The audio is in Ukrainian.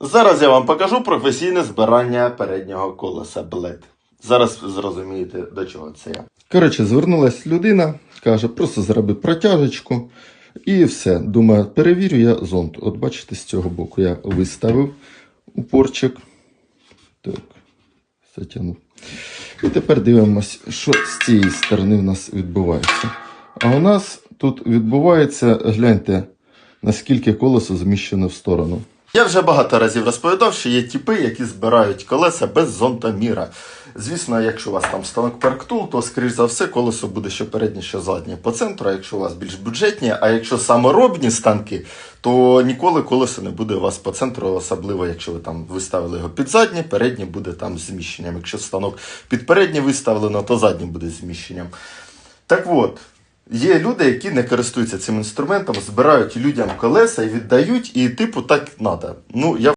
Зараз я вам покажу професійне збирання переднього колеса блед. Зараз зрозумієте, до чого це я. Коротше, звернулась людина, каже, просто зроби протяжечку і все. Думаю, перевірю я зонд. От бачите, з цього боку я виставив упорчик. Так, затягнув. І тепер дивимось, що з цієї сторони в нас відбувається. А у нас тут відбувається, гляньте, наскільки колесо зміщене в сторону. Я вже багато разів розповідав, що є тіпи, які збирають колеса без зонтоміра. Звісно, якщо у вас там станок перктул, то, скоріш за все, колесо буде що переднє, що заднє по центру, а якщо у вас більш бюджетні, а якщо саморобні станки, то ніколи колесо не буде у вас по центру, особливо якщо ви там виставили його під заднє, переднє буде там з зміщенням. Якщо станок під переднє виставлено, то заднє буде з зміщенням. Так от, є люди, які не користуються цим інструментом, збирають людям колеса і віддають, і типу так треба. Ну, я